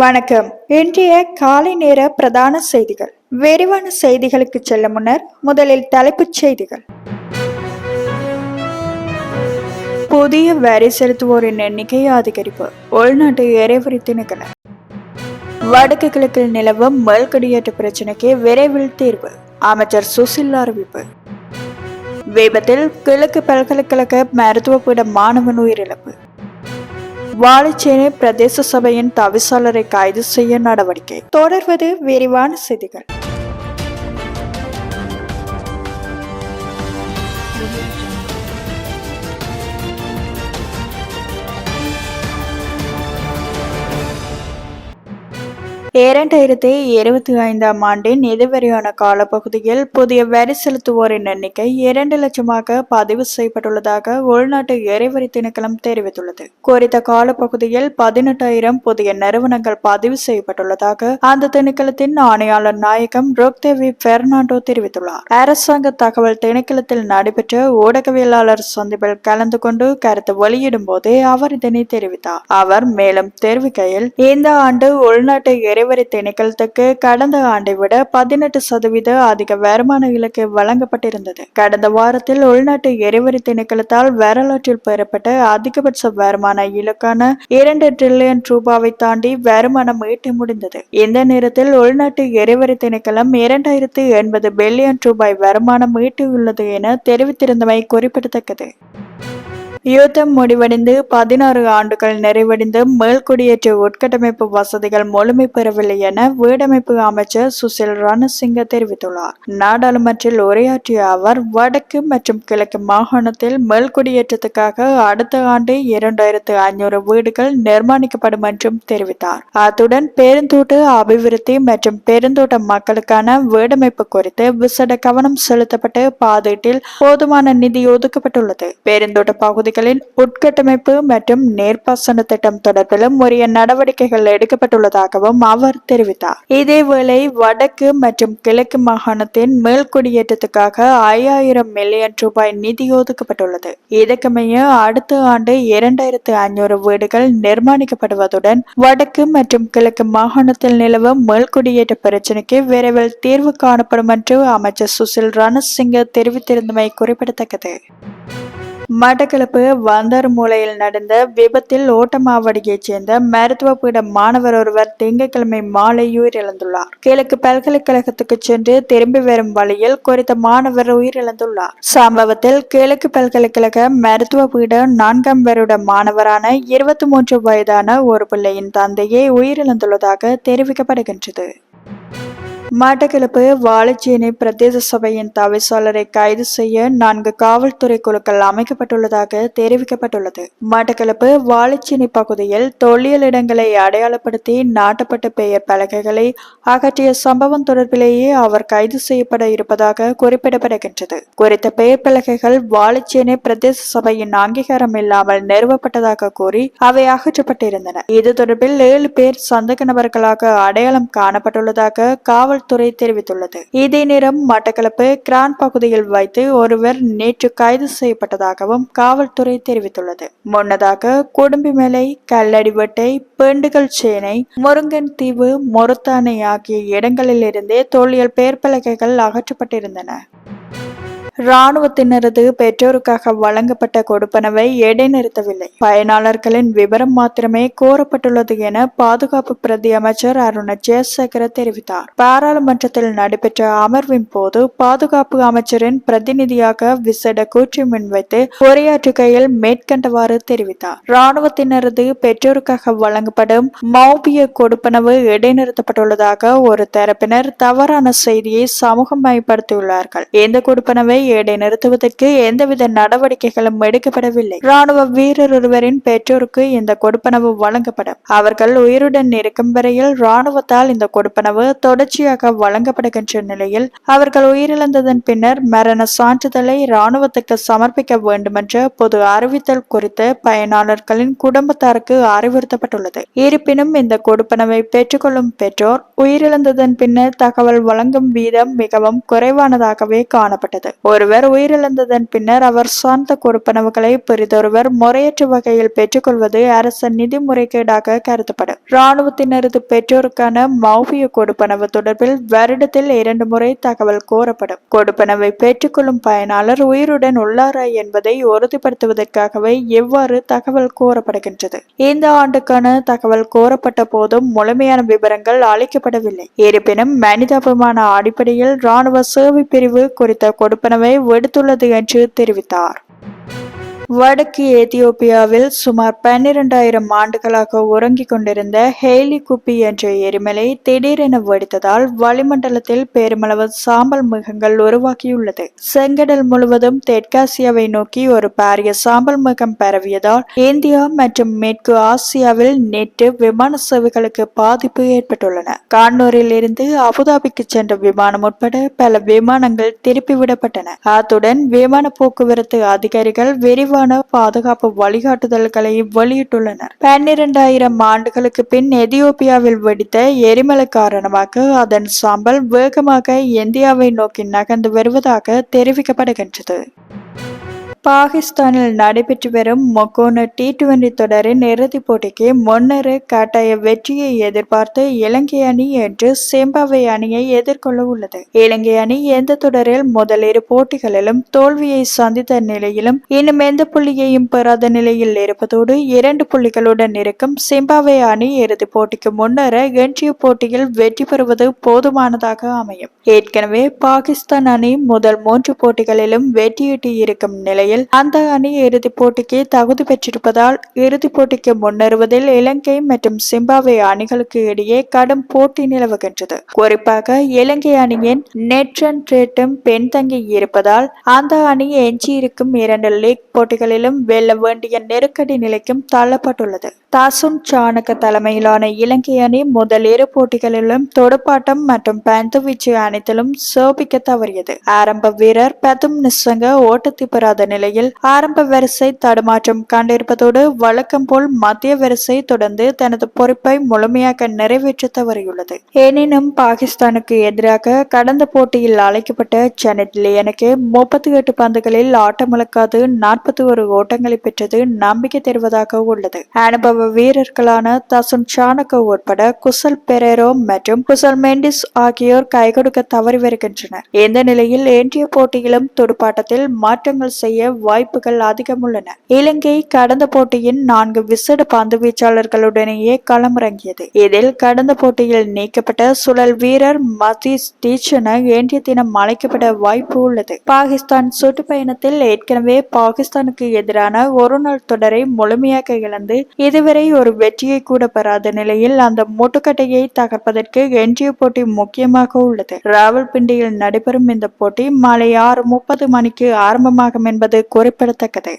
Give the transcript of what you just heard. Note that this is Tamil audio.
வணக்கம். இன்றைய காலை நேர பிரதான செய்திகள். விரிவான செய்திகளுக்கு செல்ல முன்னர் முதலில் தலைப்புச் செய்திகள். புதிய வரி செலுத்துவோரின் எண்ணிக்கை அதிகரிப்பு. உள்நாட்டு எரிவரி திணைக்களம். வடக்கு கிழக்கில் நிலவும் மேல்குடியேற்ற பிரச்சினைக்கு விரைவில் தீர்வு. அமைச்சர் சுசில் அறிவிப்பு. விபத்தில் கிழக்கு பல்கலைக்கழக மருத்துவப்பீட மாணவன் உயிரிழப்பு. வாழைச்சேனை பிரதேச சபையின் தவிசாளரை கைது செய்ய நடவடிக்கை. தொடர்வது விரிவான செய்திகள். இரண்டாயிரத்தி இருபத்தி ஐந்தாம் ஆண்டின் இதுவரையான காலப்பகுதியில் புதிய வரி செலுத்துவோரின் எண்ணிக்கை இரண்டு லட்சமாக பதிவு செய்யப்பட்டுள்ளதாக உள்நாட்டு எரிவரி திணைக்களம் தெரிவித்துள்ளது. குறித்த காலப்பகுதியில் பதினெட்டாயிரம் புதிய நிறுவனங்கள் பதிவு செய்யப்பட்டுள்ளதாக அந்த திணைக்களத்தின் ஆணையாளர் நாயகம் ரோக்தேவி பெர்னாண்டோ தெரிவித்துள்ளார். அரசாங்க தகவல் திணைக்களத்தில் நடைபெற்ற ஊடகவியலாளர் சந்திப்பில் கலந்து கொண்டு கருத்து வெளியிடும் போதே அவர் இதனை தெரிவித்தார். அவர் மேலும் தெரிவிக்கையில் இந்த ஆண்டு உள்நாட்டு எரிவரி திணைக்களத்துக்கு கடந்த ஆண்டை விட பதினெட்டு சதவீத அதிக வருமான இலக்கு வழங்கப்பட்டிருந்தது. கடந்த வாரத்தில் உள்நாட்டு எரிவரி திணைக்களத்தால் வரலாற்றில் பெறப்பட்ட அதிகபட்ச வருமான இலக்கான இரண்டு டிரில்லியன் ரூபாவை தாண்டி வருமானம் ஈட்ட முடிந்தது. இந்த நேரத்தில் உள்நாட்டு எரிவரி திணைக்களம் இரண்டாயிரத்து எண்பது பில்லியன் ரூபாய் வருமானம் ஈட்டியுள்ளது என தெரிவித்திருந்தமை குறிப்பிடத்தக்கது. யுத்தம் முடிவடைந்து பதினாறு ஆண்டுகள் நிறைவடைந்து மேல்குடியேற்ற உட்கட்டமைப்பு வசதிகள் முழுமை பெறவில்லை என வீடமைப்பு அமைச்சர் சுசில் ரணசிங்க தெரிவித்துள்ளார். நாடாளுமன்றில் உரையாற்றிய அவர் வடக்கு மற்றும் கிழக்கு மாகாணத்தில் மேல்குடியேற்றத்துக்காக அடுத்த ஆண்டு இரண்டாயிரத்து ஐநூறு வீடுகள் நிர்மாணிக்கப்படும் என்றும் தெரிவித்தார். அத்துடன் பெருந்தோட்ட அபிவிருத்தி மற்றும் பெருந்தோட்ட மக்களுக்கான வீடமைப்பு குறித்து விசேட கவனம் செலுத்தப்பட்டு பாதீட்டில் போதுமான நிதி ஒதுக்கப்பட்டுள்ளது. பெருந்தோட்ட பகுதிகளின் உட்கட்டமைப்பு மற்றும் நேர்ப்பாசன திட்டம் தொடர்பிலும் உரிய நடவடிக்கைகள் எடுக்கப்பட்டுள்ளதாகவும் அவர் தெரிவித்தார். இதேவேளை வடக்கு மற்றும் கிழக்கு மாகாணத்தின் மேல்குடியேற்றத்துக்காக ஐயாயிரம் மில்லியன் ரூபாய் நிதி ஒதுக்கப்பட்டுள்ளது. இதற்கமைய அடுத்த ஆண்டு இரண்டாயிரத்து ஐநூறு வீடுகள் நிர்மாணிக்கப்படுவதுடன் வடக்கு மற்றும் கிழக்கு மாகாணத்தில் நிலவும் மேல்குடியேற்ற பிரச்சினைக்கு விரைவில் தீர்வு காணப்படும் என்று அமைச்சர் சுசில் ரணசிங்க தெரிவித்திருந்தமை குறிப்பிடத்தக்கது. மட்டக்களப்பு வந்தார் மூலையில் நடந்த விபத்தில் ஓட்டமாவடியைச் சேர்ந்த மருத்துவ பீட மாணவர் ஒருவர் திங்கட்கிழமை மாலை உயிரிழந்துள்ளார். கிழக்கு பல்கலைக்கழகத்துக்கு சென்று திரும்பி வரும் வழியில் குறித்த மாணவர் உயிரிழந்துள்ளார். சம்பவத்தில் கிழக்கு பல்கலைக்கழக மருத்துவ பீட நான்காம் வருட மாணவரான இருபத்தி மூன்று வயதான ஒரு பிள்ளையின் தந்தையே உயிரிழந்துள்ளதாக தெரிவிக்கப்படுகின்றது. மட்டக்களப்பு வாழைச்சேனை பிரதேச சபையின் தவிசாளரை கைது செய்ய நான்கு காவல்துறை குழுக்கள் அமைக்கப்பட்டுள்ளதாக தெரிவிக்கப்பட்டுள்ளது. மட்டக்களப்பு வாழைச்சேனை பகுதியில் தொல்லியல் இடங்களை அடையாளப்படுத்தி நாட்டப்பட்ட பெயர் பலகைகளை அகற்றிய சம்பவம் தொடர்பிலேயே அவர் கைது செய்யப்பட இருப்பதாக குறிப்பிடப்படுகின்றது. குறித்த பெயர் பலகைகள் வாழைச்சேனை பிரதேச சபையின் அங்கீகாரம் இல்லாமல் நிறுவப்பட்டதாக கூறி அவை அகற்றப்பட்டிருந்தன. இது தொடர்பில் ஏழு பேர் சந்தக நபர்களாக அடையாளம் காணப்பட்டுள்ளதாக காவல் காவல்துறை தெரிவித்துள்ளது. இதே நேரம் மட்டக்களப்பு கிரான் பகுதியில் வைத்து ஒருவர் நேற்று கைது செய்யப்பட்டதாகவும் காவல்துறை தெரிவித்துள்ளது. முன்னதாக குடும்பிமலை கல்லடிவட்டை பெண்டுகள் சேனை முருங்கன் தீவு மொருத்தானை ஆகிய இடங்களிலிருந்தே தொல்லியல் பெயர் பலகைகள் அகற்றப்பட்டிருந்தன. இராணுவத்தினரது பெற்றோருக்காக வழங்கப்பட்ட கொடுப்பனவை இடைநிறுத்தவில்லை பயனாளர்களின் விவரம் மாத்திரமே கோரப்பட்டுள்ளது என பாதுகாப்பு பிரதி அமைச்சர் அருண ஜெயசேகர தெரிவித்தார். பாராளுமன்றத்தில் நடைபெற்ற அமர்வின் போது பாதுகாப்பு அமைச்சரின் பிரதிநிதியாக விசேட கூற்றி முன்வைத்து உரையாற்றுகையில் மேற்கண்டவாறு தெரிவித்தார். இராணுவத்தினரது பெற்றோருக்காக வழங்கப்படும் மௌபிய கொடுப்பனவு இடைநிறுத்தப்பட்டுள்ளதாக ஒரு தரப்பினர் தவறான செய்தியை சமூகமயப்படுத்தியுள்ளார்கள். இந்த கொடுப்பனவை இடைநிறுத்துவதற்கு எந்தவித நடவடிக்கைகளும் எடுக்கப்படவில்லை. ராணுவ வீரர் ஒருவரின் பெற்றோருக்கு இந்த கொடுப்பனவு வழங்கப்படும். அவர்கள் உயிருடன் இருக்கும் வரையில் ராணுவத்தால் இந்த கொடுப்பனவு தொடர்ச்சியாக வழங்கப்படுகின்ற நிலையில் அவர்கள் உயிரிழந்ததன் பின்னர் மரண சான்றிதழை ராணுவத்துக்கு சமர்ப்பிக்க வேண்டுமென்ற பொது அறிவித்தல் குறித்து பயனாளர்களின் குடும்பத்தாருக்கு அறிவுறுத்தப்பட்டுள்ளது. இருப்பினும் இந்த கொடுப்பனவை பெற்றுக்கொள்ளும் பெற்றோர் உயிரிழந்ததன் பின்னர் தகவல் வழங்கும் வீதம் மிகவும் குறைவானதாகவே காணப்பட்டது. ஒருவர் உயிரிழந்ததன் பின்னர் அவர் சார்ந்த கொடுப்பனவுகளை பிறிதொருவர் முறையற்ற வகையில் பெற்றுக்கொள்வது அரச நிதி முறைகேடாக கருதப்படும். இராணுவத்தினரது பெற்றோருக்கான மௌபிய கொடுப்பனவு தொடர்பில் வருடத்தில் இரண்டு முறை தகவல் கோரப்படும் கொடுப்பனவை பெற்றுக்கொள்ளும் பயனாளர் உயிருடன் உள்ளாரா என்பதை உறுதிப்படுத்துவதற்காகவே எவ்வாறு தகவல் கோரப்படுகின்றது இந்த ஆண்டுக்கான தகவல் கோரப்பட்ட போதும் முழுமையான விவரங்கள் அளிக்கப்படவில்லை. இருப்பினும் மனிதாபிமான அடிப்படையில் இராணுவ சேவை பிரிவு குறித்த கொடுப்பனவை விடுத்துள்ளது என்று தெரிவித்தார். வடக்கு ஏத்தியோப்பியாவில் சுமார் பன்னிரண்டாயிரம் ஆண்டுகளாக உறங்கிக் கொண்டிருந்த ஹெய்லி குப்பி என்ற எரிமலை திடீரென வெடித்ததால் வளிமண்டலத்தில் பெருமளவு சாம்பல் மிகங்கள் உருவாக்கியுள்ளது செங்கடல் முழுவதும் தெற்காசியாவை நோக்கி ஒரு பாரிய சாம்பல் மிகம் பரவியதால் இந்தியா மற்றும் மேற்கு ஆசியாவில் நேற்று விமான சேவைகளுக்கு பாதிப்பு ஏற்பட்டுள்ளன. கான்னூரில் இருந்து அபுதாபிக்கு சென்ற விமானம் உட்பட பல விமானங்கள் திருப்பிவிடப்பட்டன அத்துடன் விமான போக்குவரத்து அதிகாரிகள் விரிவான பாதுகாப்பு வழிகாட்டுதல்களை வெளியிட்டுள்ளனர். பன்னிரண்டாயிரம் ஆண்டுகளுக்கு பின் எதியோப்பியாவில் வெடித்த எரிமலை காரணமாக அதன் சாம்பல் வேகமாக இந்தியாவை நோக்கி நகர்ந்து வருவதாக தெரிவிக்கப்படுகின்றது. பாகிஸ்தானில் நடைபெற்று வரும் மொக்கோனு டி டுவெண்டி தொடரின் இறுதிப் போட்டிக்கு முன்னரே கட்டாய வெற்றியை எதிர்பார்த்து இலங்கை அணி என்று சிம்பாவே அணியை எதிர்கொள்ள உள்ளது. இலங்கை அணி எந்த தொடரில் முதல் இரு போட்டிகளிலும் தோல்வியை சந்தித்த நிலையிலும் இன்னும் எந்த புள்ளியையும் பெறாத நிலையில் இருப்பதோடு இரண்டு புள்ளிகளுடன் இருக்கும் சிம்பாவே அணி இறுதிப் போட்டிக்கு முன்னர இன்றைய போட்டியில் வெற்றி பெறுவது போதுமானதாக அமையும். ஏற்கனவே பாகிஸ்தான் அணி முதல் மூன்று போட்டிகளிலும் வெற்றியீட்டி இருக்கும் நிலையில் அந்த அணி இறுதிப் போட்டிக்கு தகுதி பெற்றிருப்பதால் இறுதிப் போட்டிக்கு முன்னேறுவதில் இலங்கை மற்றும் சிம்பாப்வே அணிகளுக்கு இடையே கடும் போட்டி நிலவுகின்றது. குறிப்பாக இலங்கை அணியின் நெட்ரன் ரேட்டும் பின்தங்கி இருப்பதால் அந்த அணி எஞ்சியிருக்கும் இரண்டு லீக் போட்டிகளிலும் வெல்ல வேண்டிய நெருக்கடி நிலைக்கும் தள்ளப்பட்டுள்ளது. தாசுன் சாணக்க தலைமையிலான இலங்கை அணி முதல் இரு போட்டிகளிலும் தொடுப்பாட்டம் மற்றும் பந்துவீச்சு அனைத்திலும் சோபிக்க தவறியது. ஆரம்ப வீரர் பதும் நிசங்க ஓட்டத்தை பெறாத நிலை நிலையில் ஆரம்ப வரிசை தடுமாற்றம் கண்டிருப்பதோடு வழக்கம் போல் மத்திய வரிசை தொடர்ந்து தனது பொறுப்பை முழுமையாக நிறைவேற்ற தவறியுள்ளது. எனினும் பாகிஸ்தானுக்கு எதிராக கடந்த போட்டியில் அழைக்கப்பட்ட ஜெனட் லியனுக்கு முப்பத்தி எட்டு பந்துகளில் ஆட்டமிழக்காது நாற்பத்தி ஒரு ஓட்டங்களை பெற்றது நம்பிக்கை தருவதாக உள்ளது. அனுபவ வீரர்களான தசுன் சாணக்க உட்பட குசல் பெரேரோ மற்றும் குசல் மெண்டிஸ் ஆகியோர் கை கொடுக்க தவறி வருகின்றனர். இந்த நிலையில் இன்றைய போட்டியிலும் துடுப்பாட்டத்தில் மாற்றங்கள் செய்ய வாய்ப்புகள் அதிகம் உள்ளன இலங்கை கடந்த போட்டியின் நான்கு விசேட பந்து வீச்சாளர்களுடனேயே களமிறங்கியது. இதில் கடந்த போட்டியில் நீக்கப்பட்ட சுழல் வீரர் மதீஸ் டீச்சன இன்றைய தினம் அழைக்கப்பட வாய்ப்பு உள்ளது. பாகிஸ்தான் சுற்றுப்பயணத்தில் ஏற்கனவே பாகிஸ்தானுக்கு எதிரான ஒருநாள் தொடரை முழுமையாக இழந்து இதுவரை ஒரு வெற்றியை கூட பெறாத நிலையில் அந்த முட்டுக்கட்டையை தகர்ப்பதற்கு எஞ்சிய போட்டி முக்கியமாக உள்ளது. ராவல்பிண்டியில் நடைபெறும் இந்த போட்டி மாலை ஆறு முப்பது மணிக்கு ஆரம்பமாகும் என்பது குறிப்பிடத்தக்கது.